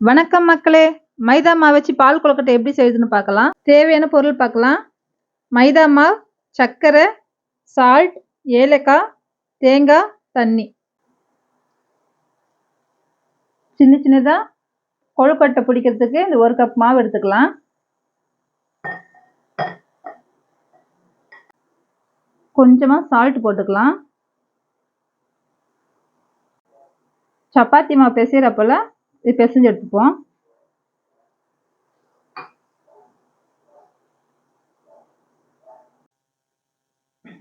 வணக்கம் மக்களே. மைதா மாவு வச்சு பால் கொழுக்கட்டை எப்படி செய்யுதுன்னு பார்க்கலாம். தேவையான பொருள் பார்க்கலாம். மைதா மாவு சர்க்கரை சால்ட் ஏலக்காய் தேங்காய் தண்ணி. சின்ன சின்னதாக கொழுக்கட்டை பிடிக்கிறதுக்கு இந்த ஒரு கப் மாவு எடுத்துக்கலாம். கொஞ்சமாக சால்ட் போட்டுக்கலாம். சப்பாத்தி மாவு பிசைகிறப்பெல்லாம் இது பிசைஞ்சு எடுத்துப்போம்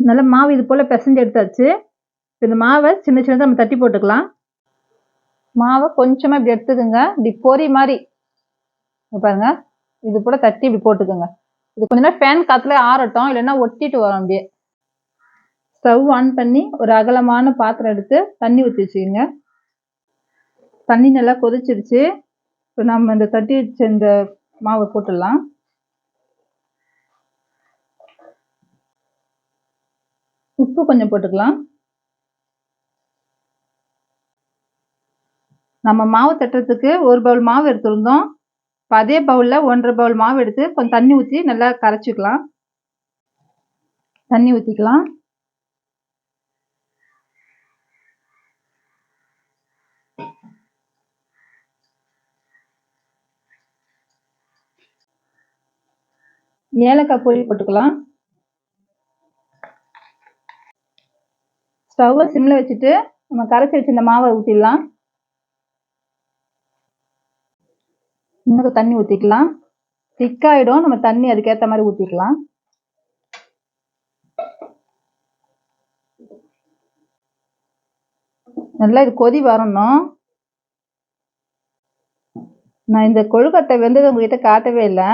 நல்லா மாவு இது போல் பிசைஞ்சு எடுத்தாச்சு. இந்த மாவை சின்ன சின்னதாக நம்ம தட்டி போட்டுக்கலாம். மாவை கொஞ்சமாக இப்படி எடுத்துக்கோங்க. இப்படி பொரி மாதிரி. பாருங்க. இது போல் தட்டி இப்படி போட்டுக்கோங்க. இது கொஞ்ச நேரம் ஃபேன் காற்றுல ஆறட்டும். இல்லைன்னா ஒட்டிட்டு வரும் அப்படியே. ஸ்டவ் ஆன் பண்ணி ஒரு அகலமான பாத்திரம் எடுத்து தண்ணி ஊற்றி வச்சுக்கோங்க. தண்ணி நல்லா கொதிச்சிருச்சு. இப்போ நம்ம இந்த தட்டி வச்ச இந்த மாவை போட்டுடலாம். உப்பு கொஞ்சம் போட்டுக்கலாம். நம்ம மாவு தட்டுறதுக்கு ஒரு பவுல் மாவு எடுத்துருந்தோம். இப்போ அதே பவுலில் ஒன்றரை பவுல் மாவு எடுத்து கொஞ்சம் தண்ணி ஊற்றி நல்லா கரைச்சிக்கலாம். தண்ணி ஊற்றிக்கலாம் ஏலக்காய் பொடி போட்டுக்கலாம். ஸ்டவ்வை சிம்மில் வச்சுட்டு நம்ம கரைச்சி வச்சு இந்த மாவை ஊற்றிடலாம் இன்னும் தண்ணி ஊற்றிக்கலாம் திக்காயிடும் நம்ம தண்ணி அதுக்கேற்ற மாதிரி ஊற்றிக்கலாம் நல்லா இது கொதி வரணும். நான் இந்த கொழுக்கட்டை வெந்தது உங்ககிட்ட காட்டவே இல்லை.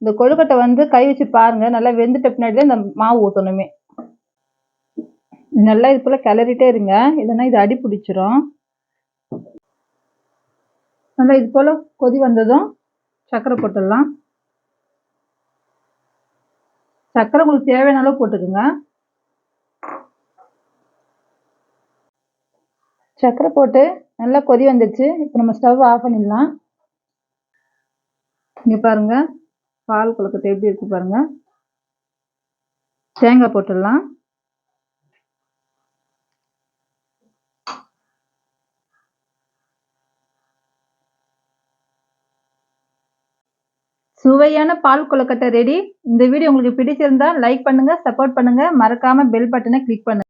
இந்த கொழுக்கட்டை வந்து கை வச்சு பாருங்க. நல்லா வெந்துட்ட பின்னாடி தான் இந்த மாவு ஊற்றணுமே நல்லா இது போல் கிளறிட்டே இருங்க. இல்லைன்னா இது அடி பிடிச்சிரும். நல்லா இது போல் கொதி வந்ததும் சர்க்கரை போட்டுடலாம். சர்க்கரை உங்களுக்கு தேவையான அளவு போட்டுக்கோங்க. சர்க்கரை போட்டு நல்லா கொதி வந்துடுச்சு. இப்போ நம்ம ஸ்டவ் ஆஃப் பண்ணிடலாம். இங்கே பாருங்கள் பால் கொழுக்கட்டை எப்படி இருக்கு பாருங்க. தேங்காய் போட்டுடலாம். சுவையான பால் கொழுக்கட்டை ரெடி இந்த வீடியோ உங்களுக்கு பிடிச்சிருந்தா லைக் பண்ணுங்க சப்போர்ட் பண்ணுங்க. மறக்காம பெல் பட்டனை கிளிக் பண்ணுங்க.